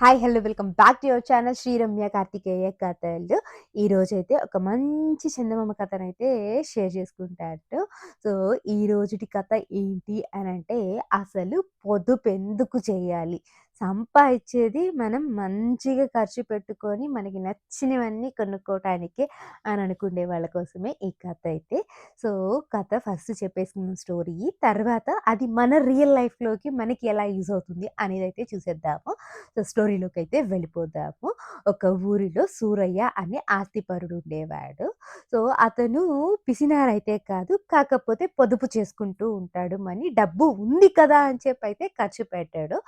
Hi hello welcome back to your channel Sri Ramya Karthikeya కథలు ఈ రోజైతే ఒక మంచి చందమామ కథను అయితే షేర్ చేసుకుంటారు. సో ఈ రోజుటి కథ ఏంటి అని అంటే అసలు పొదుపు ఎందుకు చేయాలి? సంపాదించేది మనం మంచిగా ఖర్చు పెట్టుకొని మనకి నచ్చినవన్నీ కొనుక్కోవటానికే అని అనుకునే వాళ్ళ కోసమే ఈ కథ అయితే. సో కథ ఫస్ట్ చెప్పేసుకున్న స్టోరీ తర్వాత అది మన రియల్ లైఫ్లోకి మనకి ఎలా యూజ్ అవుతుంది అనేది అయితే చూసేద్దాము. సో స్టోరీలోకి అయితే వెళ్ళిపోదాము. ఒక ఊరిలో సూరయ్య అనే ఆస్తిపరుడు ఉండేవాడు. సో అతను పిసినారైతే కాదు కాకపోతే పొదుపు చేసుకుంటూ ఉంటాడు. మనీ డబ్బు ఉంది కదా అని చెప్పి అయితే ఖర్చు పెట్టాడు.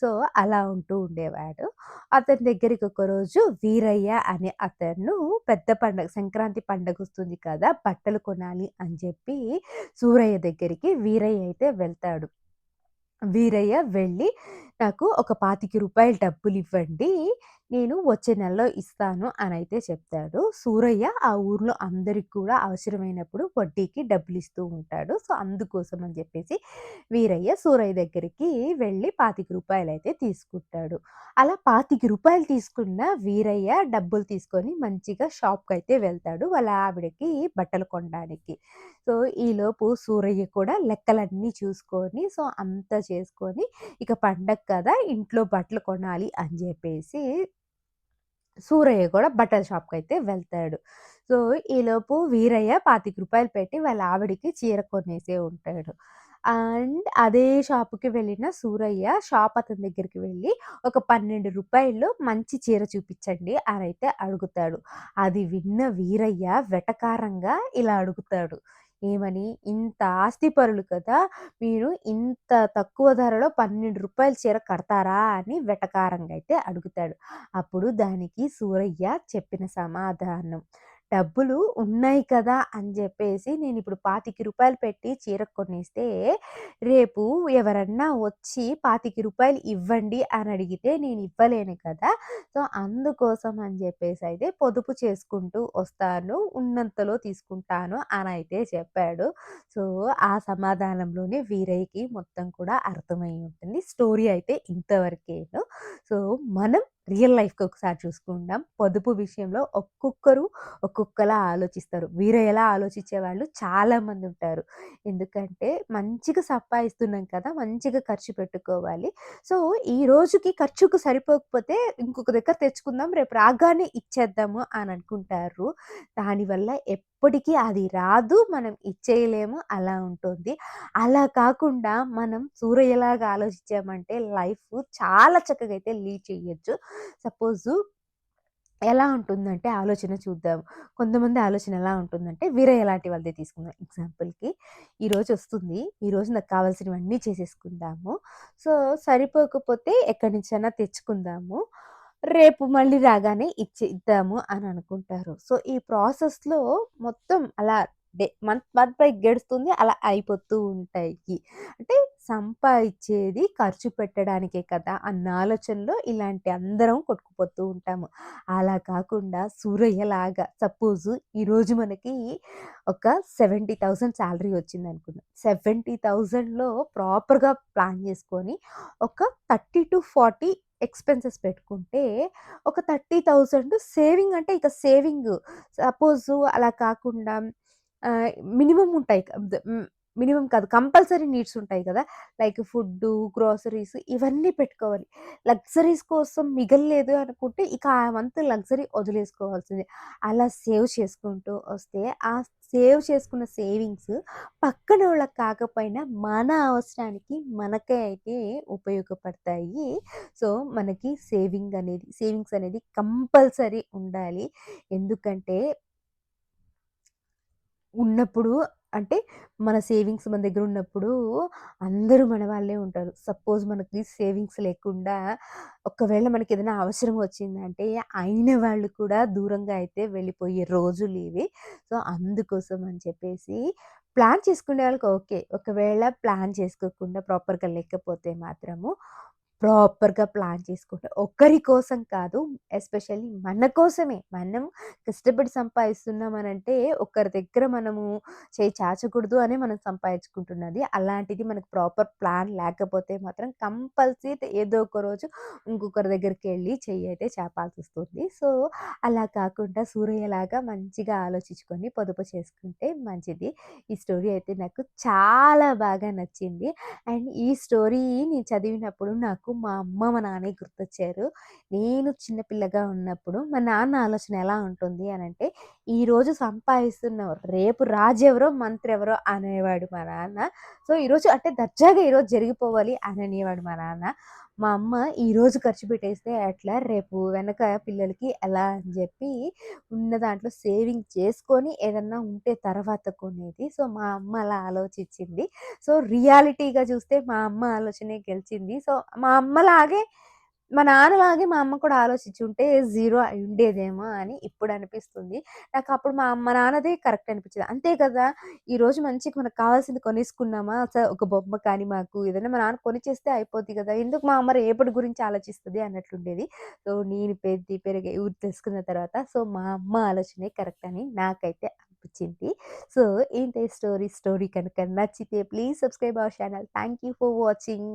సో అలా ఉంటూ ఉండేవాడు. అతని దగ్గరికి ఒకరోజు వీరయ్య అనే అతను పెద్ద పండగ సంక్రాంతి పండగ వస్తుంది కదా బట్టలు కొనాలి అని చెప్పి సూరయ్య దగ్గరికి వీరయ్య అయితే వెళ్తాడు. వీరయ్య వెళ్ళి నాకు ఒక పాతిక రూపాయలు డబ్బులు ఇవ్వండి నేను వచ్చే నెలలో ఇస్తాను అని అయితే చెప్తాడు. సూరయ్య ఆ ఊర్లో అందరికి కూడా అవసరమైనప్పుడు వడ్డీకి డబ్బులు ఇస్తూ ఉంటాడు. సో అందుకోసం అని చెప్పేసి వీరయ్య సూరయ్య దగ్గరికి వెళ్ళి పాతిక రూపాయలు అయితే తీసుకుంటాడు. అలా పాతిక రూపాయలు తీసుకున్న వీరయ్య డబ్బులు తీసుకొని మంచిగా షాప్కి అయితే వెళ్తాడు వాళ్ళ ఆవిడకి బట్టలు కొనడానికి. సో ఈలోపు సూరయ్య కూడా లెక్కలన్నీ చూసుకొని సో అంతా చేసుకొని ఇక పండగ కదా ఇంట్లో బట్టలు కొనాలి అని చెప్పేసి సూరయ్య కూడా బట్టల షాప్‌కి అయితే వెళ్తాడు. సో, ఈలోపు వీరయ్య పాతిక రూపాయలు పెట్టి వాళ్ళ ఆవిడకి చీర కొనేసే ఉంటాడు. అండ్ అదే షాప్‌కి వెళ్ళిన సూరయ్య షాప్ అతని దగ్గరికి వెళ్ళి ఒక పన్నెండు రూపాయలు మంచి చీర చూపించండి అనైతే అడుగుతాడు. అది విన్న వీరయ్య వెటకారంగా ఇలా అడుగుతాడు. ఏమని? ఇంత ఆస్తిపరులు కదా! మీరు ఇంత తక్కువ ధరలో పన్నెండు రూపాయల చీర కడతారా? అని వెటకారంగా అయితే అడుగుతాడు. అప్పుడు దానికి సూరయ్య చెప్పిన సమాధానం డబ్బులు ఉన్నాయి కదా అని చెప్పేసి నేను ఇప్పుడు పాతిక రూపాయలు పెట్టి చీర కొనిస్తే రేపు ఎవరన్నా వచ్చి పాతిక రూపాయలు ఇవ్వండి అని అడిగితే నేను ఇవ్వలేను కదా. సో అందుకోసం అని చెప్పేసి అయితే పొదుపు చేసుకుంటూ వస్తాను ఉన్నంతలో తీసుకుంటాను అని అయితే చెప్పాడు. సో ఆ సమాధానంలోనే వీరయ్యకి మొత్తం కూడా అర్థమై ఉంటుంది. స్టోరీ అయితే ఇంతవరకేను. సో మనం రియల్ లైఫ్‌కి ఒకసారి చూసుకుందాం. పొదుపు విషయంలో ఒక్కొక్కరు ఒక్కొక్కలా ఆలోచిస్తారు. వీరు ఎలా ఆలోచించే వాళ్ళు చాలామంది ఉంటారు ఎందుకంటే మంచిగా సంపాదిస్తున్నాం కదా! మంచిగా ఖర్చు పెట్టుకోవాలి. సో, ఈ రోజుకి ఖర్చుకు సరిపోకపోతే ఇంకొక దగ్గర తెచ్చుకుందాం. రేపు రాగానే ఇచ్చేద్దాము అని అనుకుంటారు. దానివల్ల ఎప్పటికీ అది రాదు. మనం ఇచ్చేయలేము. అలా ఉంటుంది. అలా కాకుండా మనం సూర్యలాగా ఆలోచించామంటే లైఫ్ చాలా చక్కగా అయితే లీడ్ చేయొచ్చు. సపోజ్ ఎలా ఉంటుందంటే ఆలోచన చూద్దాం. కొంతమంది ఆలోచన ఎలా ఉంటుందంటే వీరే ఎలాంటి వాళ్ళదే తీసుకుందాం ఎగ్జాంపుల్‌కి. ఈరోజు వస్తుంది. ఈరోజు నాకు కావాల్సినవన్నీ చేసేసుకుందాము. సో, సరిపోకపోతే ఎక్కడి నుంచైనా తెచ్చుకుందాము. రేపు మళ్ళీ రాగానే ఇచ్చి ఇద్దాము అని అనుకుంటారు. సో, ఈ ప్రాసెస్‌లో మొత్తం అలా డే మంత్ మంత్ బై గడుస్తుంది. అలా అయిపోతూ ఉంటాయి. అంటే సంపాదించేది ఖర్చు పెట్టడానికే కదా అన్న ఆలోచనలో ఇలాంటి అందరం కొట్టుకుపోతూ ఉంటాము. అలా కాకుండా సూరయ్యలాగా సపోజ్ ఈరోజు మనకి ఒక 70,000 సాలరీ వచ్చిందనుకుందాం. 70,000లో ప్రాపర్‌గా ప్లాన్ చేసుకొని ఒక 30-40 ఎక్స్‌పెన్సెస్ పెట్టుకుంటే ఒక 30,000 సేవింగ్ అంటే ఇక సేవింగ్ సపోజు అలా కాకుండా మినిమం మినిమమ్ ఉంటాయి. మినిమం కాదు కంపల్సరీ నీడ్స్ ఉంటాయి కదా! లైక్ ఫుడ్డు, గ్రోసరీస్ ఇవన్నీ పెట్టుకోవాలి. లగ్జరీస్ కోసం మిగల్లేదు అనుకుంటే ఇక ఆ మంత్ లగ్జరీ వదిలేసుకోవాల్సిందే. అలా సేవ్ చేసుకుంటూ వస్తే ఆ సేవ్ చేసుకున్న సేవింగ్స్ పక్కన వాళ్ళకి కాకపోయినా మన అవసరానికి మనకే అయితే ఉపయోగపడతాయి. సో, మనకి సేవింగ్ అనేది సేవింగ్స్ అనేది కంపల్సరీ ఉండాలి. ఎందుకంటే ఉన్నప్పుడు అంటే మన సేవింగ్స్ మన దగ్గర ఉన్నప్పుడు అందరూ మన వాళ్ళే ఉంటారు. సపోజ్ మనకి సేవింగ్స్ లేకుండా ఒకవేళ మనకి ఏదైనా అవసరం వచ్చిందంటే అయిన వాళ్ళు కూడా దూరంగా అయితే వెళ్ళిపోయే రోజులు ఇవి సో, అందుకోసం అని చెప్పేసి ప్లాన్ చేసుకునే వాళ్ళకి ఓకే. ఒకవేళ ప్లాన్ చేసుకోకుండా ప్రాపర్‌గా లేకపోతే మాత్రము ప్రాపర్‌గా ప్లాన్ చేసుకుంటే ఒక్కరి కోసం కాదు. ఎస్పెషల్లీ మన కోసమే. మనం కష్టపడి సంపాదిస్తున్నామనంటే ఒకరి దగ్గర మనము చేయి చాచకూడదు అనే మనం సంపాదించుకుంటున్నది. అలాంటిది మనకు ప్రాపర్ ప్లాన్ లేకపోతే మాత్రం కంపల్సరీ ఏదో ఒక రోజు ఇంకొకరి దగ్గరికి వెళ్ళి చెయ్యి అయితే చేపాల్సి వస్తుంది సో, అలా కాకుండా సూర్యలాగా మంచిగా ఆలోచించుకొని పొదుపు చేసుకుంటే మంచిది. ఈ స్టోరీ అయితే నాకు చాలా బాగా నచ్చింది. అండ్ ఈ స్టోరీ నేను చదివినప్పుడు నాకు మా అమ్మ, మా నాన్నే గుర్తొచ్చారు. నేను చిన్నపిల్లగా ఉన్నప్పుడు మా నాన్న ఆలోచన ఎలా ఉంటుంది అని అంటే ఈరోజు సంపాదిస్తున్నావు, రేపు రాజెవరో, మంత్రెవరో అనేవాడు మా నాన్న. సో, ఈరోజు అంటే దర్జాగా ఈరోజు జరిగిపోవాలి అని అనేవాడు మా నాన్న. మా అమ్మ ఈరోజు ఖర్చు పెట్టేస్తే అట్లా రేపు వెనక పిల్లలకి ఎలా అని చెప్పి ఉన్న దాంట్లో సేవింగ్ చేసుకొని ఏదన్నా ఉంటే తర్వాత కొనేది. సో, మా అమ్మ అలా ఆలోచించింది. సో, రియాలిటీగా చూస్తే మా అమ్మ ఆలోచనే గెలిచింది. సో, మా అమ్మలాగే మా నాన్నలాగే మా అమ్మ కూడా ఆలోచించుంటే జీరో అయి ఉండేదేమో అని ఇప్పుడు అనిపిస్తుంది నాకు అప్పుడు మా అమ్మ నాన్నదే కరెక్ట్ అనిపించేది అంతే కదా! ఈరోజు మంచిగా మనకు కావాల్సింది కొనేసుకున్నామా, స ఒక బొమ్మ కానీ మాకు ఏదైనా మా నాన్న కొనిచ్చేస్తే అయిపోద్ది కదా ఎందుకు మా అమ్మ రేపటి గురించి ఆలోచిస్తుంది అన్నట్లుండేది. సో, నేను పెద్ది పెరిగి ఊరు తెలుసుకున్న తర్వాత సో, మా అమ్మ ఆలోచనే కరెక్ట్ అని నాకైతే అనిపించింది సో, ఏంటి స్టోరీ, స్టోరీ కనుక నచ్చితే please subscribe our channel. Thank you for watching.